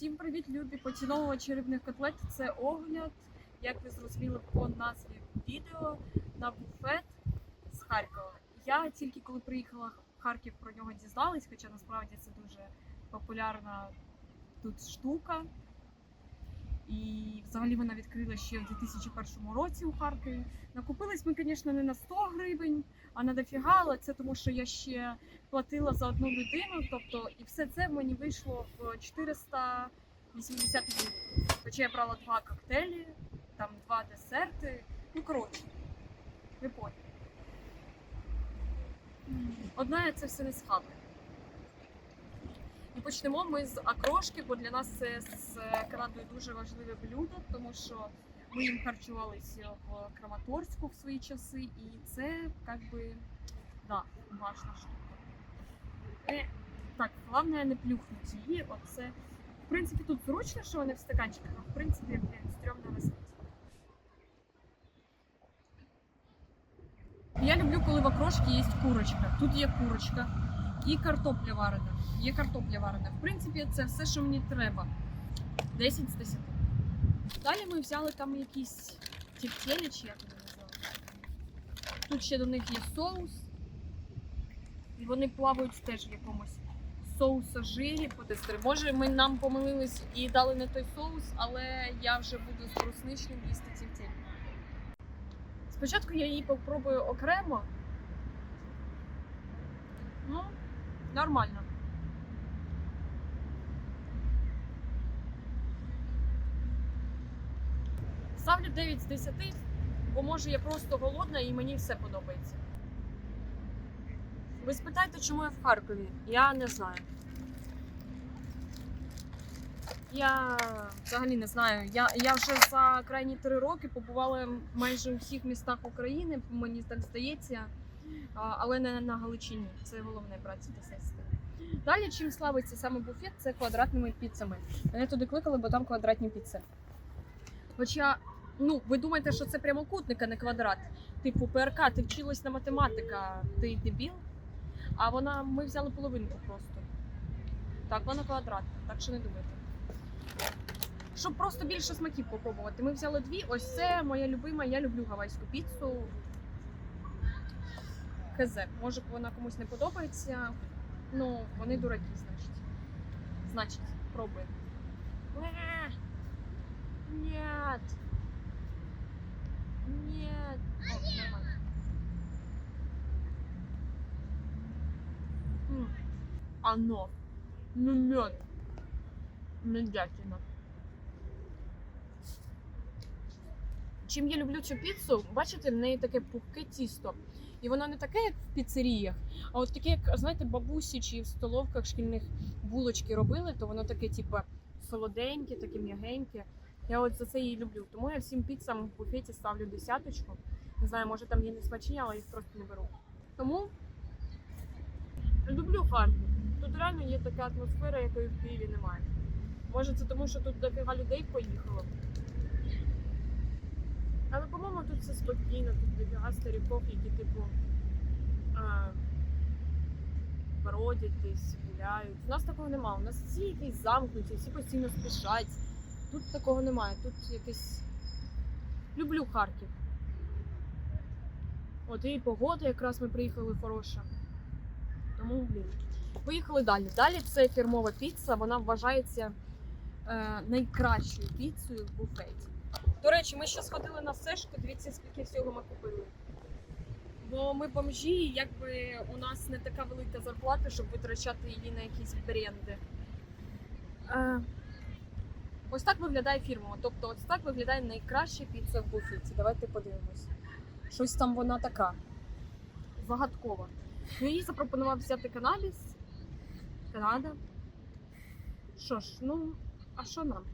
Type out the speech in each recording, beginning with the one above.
Всім привіт, любі поціновувачі рибних котлет. Це огляд, як ви зрозуміли по назві відео на буфет з Харкова. Я тільки коли приїхала в Харків про нього дізналась, хоча насправді це дуже популярна тут штука. Взагалі вона відкрила ще в 2001 році у Харкові. Накупились ми, звісно, не на 100 гривень, а на дофіга, але це тому, що я ще платила за одну людину. Тобто, і все це мені вийшло в 480 гривень. Хоча я брала два коктейлі, там два десерти. Ну коротше, ви поняли. Одна я це все не схаваю. Почнемо ми з окрошки, бо для нас це з Канадою дуже важливе блюдо, тому що ми їм харчувалися в Краматорську в свої часи, і це як би да, важна штука. Е, так, головне не плюхнути її. Оце. В принципі, тут зручно, що вони в стаканчиках, а в принципі, блін, стрьомно висить. Я люблю, коли в окрошці є курочка. Тут є курочка і картопля варена. Є картопля варена. В принципі, це все, що мені треба. 10 з 10. Далі ми взяли там якісь тефтелі, чи як вони називаються. Тут ще до них є соус. І вони плавають теж в якомусь соусожирі потестери. Може, ми нам помилились і дали не той соус, але я вже буду з брусничним їсти тефтель. Спочатку я її попробую окремо. Ну, нормально. Ставлю 9 з 10, бо може я просто голодна і мені все подобається. Ви спитаєте, чому я в Харкові? Я не знаю. Я взагалі не знаю. Я, я вже за крайні три роки побувала майже у всіх містах України, мені так здається, але не на Галичині. Це головне братці та сестри. Далі, чим славиться саме буфет, це квадратними піцами. Мене туди кликали, бо там квадратні піци. Хоча, ну, ви думаєте, що це прямокутник, а не квадрат. Типу, ПРК, ти вчилась на математика, ти дебіл. А вона, ми взяли половинку просто. Так, вона квадратна, так що не думайте. Щоб просто більше смаків попробувати. Ми взяли дві. Ось це моя любима. Я люблю гавайську піцу. ХЗ. Може вона комусь не подобається. Ну, вони дураки, значить. Значить, пробуємо. Е, Нет. Нет. О, Оно. Ну, мед. Медятина. Чим я люблю цю піцу, бачите, в неї таке пухке тісто. І воно не таке, як в піцеріях, а от таке, як, знаєте, бабусі чи в столовках шкільних булочки робили, то воно таке, типу, солоденьке, таке м'ягеньке. Я от за це її люблю. Тому я всім піцам в буфеті ставлю десяточку. Не знаю, може там є не смачні, але їх просто не беру. Тому люблю Харків. Тут реально є така атмосфера, якої в Києві немає. Може, це тому, що тут дофіга людей поїхало. Але, по-моєму, тут все спокійно, тут дофіга стариків, які, типу, а, бродять десь, гуляють. У нас такого немає. У нас всі якісь замкнуті, всі постійно спішать. Тут такого немає. Тут якесь. Люблю Харків. От і погода, якраз ми приїхали хороша. Тому, блін. Поїхали далі. Далі це фірмова піца, вона вважається е, найкращою піцею в буфеті. До речі, ми ще сходили на сешку, дивіться, скільки всього ми купили. Бо ми бомжі, і якби у нас не така велика зарплата, щоб витрачати її на якісь бренди. Е, ось так виглядає фірма. Тобто, ось так виглядає найкраща піца в буфеті. Давайте подивимось. Щось там вона така. Загадкова. Ну, їй запропонував взяти канабіс. Канада. Що ж, ну, а що нам?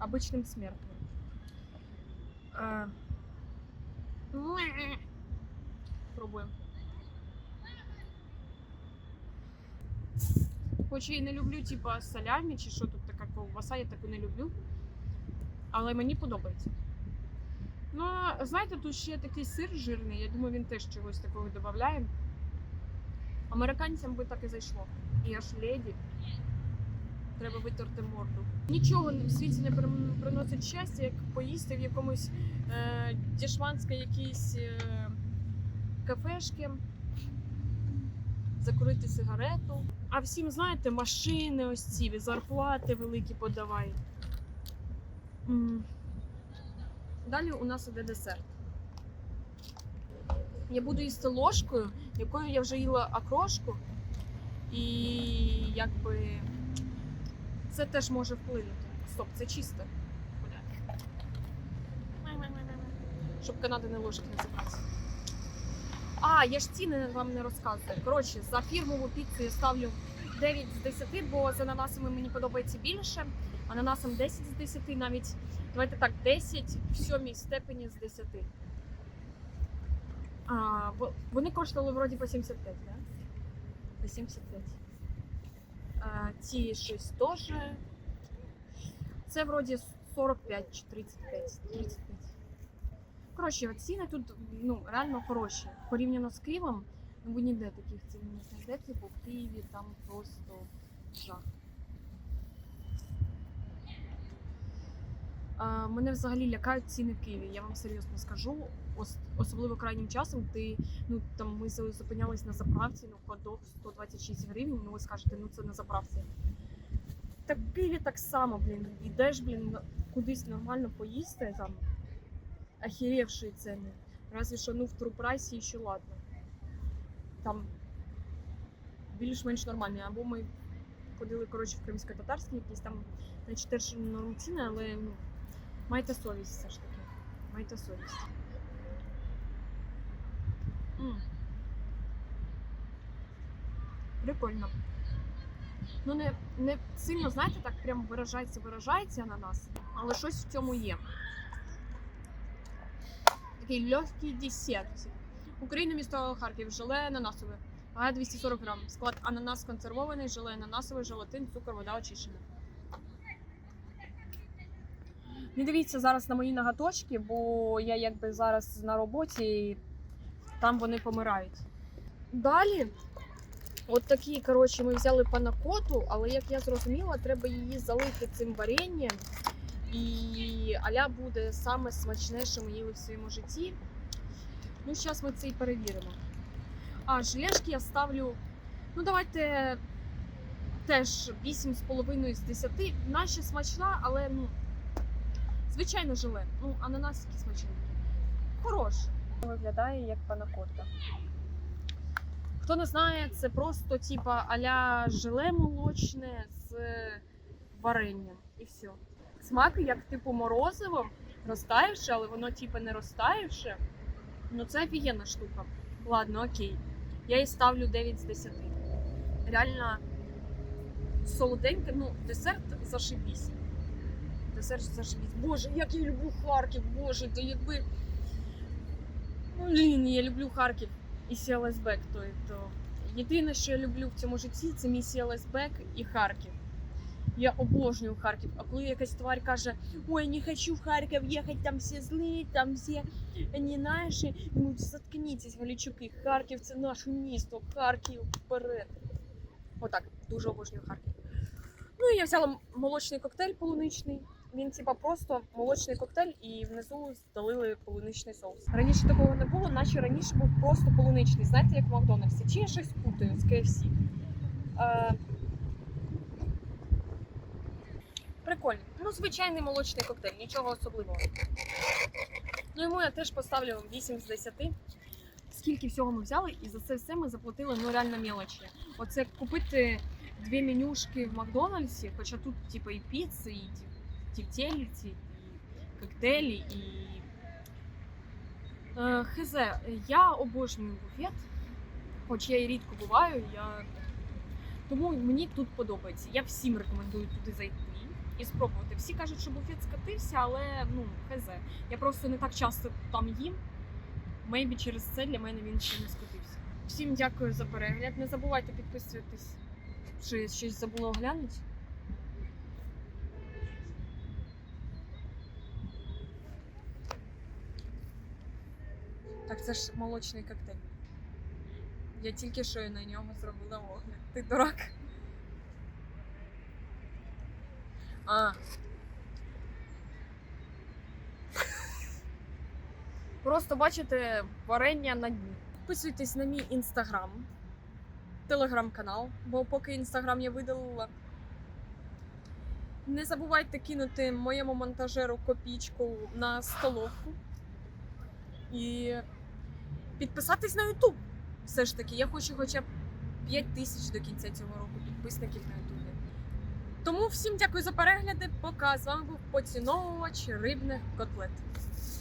Обичним смертним. Е, Пробуємо. Хоч я і не люблю, типа, салямі чи що тут така ковбаса, я таку не люблю. Але мені подобається. Ну, знаєте, тут ще такий сир жирний, я думаю, він теж чогось такого додає. Американцям би так і зайшло. І аж леді. Треба витерти морду. Нічого в світі не приносить щастя, як поїсти в якомусь е, дешманській якійсь е, кафешки, закурити сигарету. А всім, знаєте, машини ось ці, зарплати великі подавай. Далі у нас іде десерт. Я буду їсти ложкою, якою я вже їла окрошку. І якби це теж може вплинути. Стоп, це чисто. Бля. Щоб Канада не ложки не забрати. А, я ж ціни вам не розказую. Коротше, за фірмову піцу я ставлю 9 з 10, бо з ананасами мені подобається більше. Ананасом 10 з 10, навіть давайте так, 10 в сьомій степені з 10. А, вони коштували вроді по 75, да? По 75. Ці щось теж. Це вроді 45 чи 35. 35. Коротше, от ціни тут ну, реально хороші. Порівняно з Києвом, ну ніде таких цін не знайдете, бо в Києві там просто жах. Мене взагалі лякають ціни в Києві, я вам серйозно скажу. Ос- особливо крайнім часом ти ну там ми зупинялись на заправці, ну ходок 126 гривень. Ну ви скажете, ну це на заправці. Так в Києві так само, блін. Ідеш, блін, кудись нормально поїсти там. Охеревші ціни. Разве що ну в турпрайсі ще ладно. Там більш-менш нормальні. Або ми ходили коротше в кримсько-татарський, якісь там значить теж норм ціни, але ну, майте совість все ж таки. Майте совість. М. Прикольно. Ну, не, не сильно, знаєте, так прям виражається, виражається на нас, але щось в цьому є. Такий легкий десерт. Україна, місто Харків, желе ананасове. Вага 240 грам. Склад ананас консервований, желе ананасове, желатин, цукор, вода очищена. Не дивіться зараз на мої ноготочки, бо я якби зараз на роботі і там вони помирають. Далі, от такі, коротше, ми взяли панакоту, але як я зрозуміла, треба її залити цим варенням. І аля буде саме смачне, що в своєму житті. Ну, зараз ми це і перевіримо. А желешки я ставлю. Ну, давайте теж 8,5 з 10. Наша смачна, але ну, звичайно желе. Ну, ананасики смачні. Хорош. Виглядає як панакотта. Хто не знає, це просто типа аля желе молочне з варенням. І все. Смак як типу морозиво, розтаявши, але воно типу не розтаявши. Ну це офігенна штука. Ладно, окей. Я їй ставлю 9 з 10. Реально солоденьке, ну, десерт зашибісь. Десерт зашибісь. Боже, як я люблю Харків, боже, то якби. Блін, я люблю Харків і Сіалесбек. То, то... Єдине, що я люблю в цьому житті, це мій Сіалесбек і Харків. Я обожнюю Харків. А коли якась тварь каже, ой, не хочу в Харків їхати, там всі злі, там всі не наші. Ну, заткніться, галічуки. Харків це наше місто. Харків вперед. Отак, дуже обожнюю Харків. Ну і я взяла молочний коктейль полуничний. Він типа просто молочний коктейль і внизу долили полуничний соус. Раніше такого не було, наче раніше був просто полуничний. Знаєте, як в Макдональдсі. Чи я щось путаю з KFC. Е, Прикольно. Ну, звичайний молочний коктейль, нічого особливого. Ну, йому я теж поставлю 8 з 10. Скільки всього ми взяли, і за це все ми заплатили ну реально мелочі. Оце купити дві менюшки в Макдональдсі, хоча тут типу, і піци, і тівтельці, і коктейлі, і. Е, хз, я обожнюю буфет, хоч я і рідко буваю, я... тому мені тут подобається. Я всім рекомендую туди зайти і спробувати. Всі кажуть, що буфет скатився, але ну хз. Я просто не так часто там їм. Мейбі через це для мене він ще не скотився. Всім дякую за перегляд. Не забувайте підписуватись, я щось забула оглянути. Це ж молочний коктейль. Я тільки що на нього зробила огляд. Ти дурак. А. Просто бачите варення на дні. Підписуйтесь на мій інстаграм, телеграм-канал, бо поки інстаграм я видалила. Не забувайте кинути моєму монтажеру копійку на столовку. І підписатись на YouTube. Все ж таки, я хочу хоча б 5 тисяч до кінця цього року підписників на YouTube. Тому всім дякую за перегляди. Пока з вами був поціновувач рибних котлет.